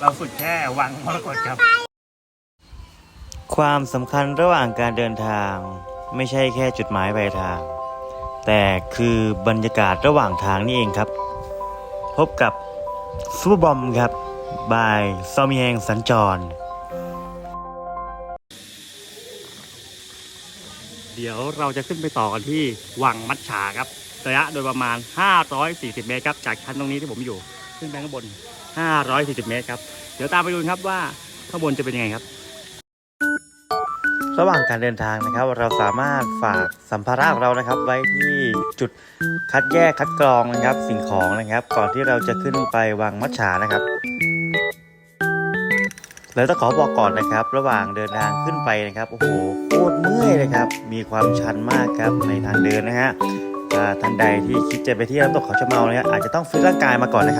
เราสุดแค่วังมรกตครับ ความสำคัญระหว่างการเดินทาง ไม่ใช่แค่จุดหมายปลายทาง แต่คือบรรยากาศระหว่างทางนี่เองครับ พบกับซูเปอร์บอมครับบายซอมีแฮงสัญจร เดี๋ยวเราจะขึ้นไปต่อกันที่วังมัดฉาครับ ระยะโดยประมาณ 540 เมตรครับ จากชั้นตรงนี้ที่ผมอยู่ ขึ้นไปข้างบน 540 เมตรครับ เดี๋ยวตามไปดูครับว่าข้างบนจะเป็นยังไงครับ ระหว่างการเดินทางนะครับ เราสามารถฝากสัมภาระของเรานะครับ ไว้ที่จุดคัดแยกคัดกรองนะครับ สิ่งของนะครับ ก่อนที่เราจะขึ้นไปวังมัจฉานะครับแล้วต้องขอบอกก่อนนะครับ ระหว่างเดินทางขึ้นไปนะครับโอ้โหโคตรเมื่อยเลยครับ มีความชันมากครับในทางเดินนะฮะท่านใดที่คิดจะไปเที่ยวน้ำตกเขาชะเมาเนี่ยอาจจะต้องฟิตร่างกายมาก่อนนะครับ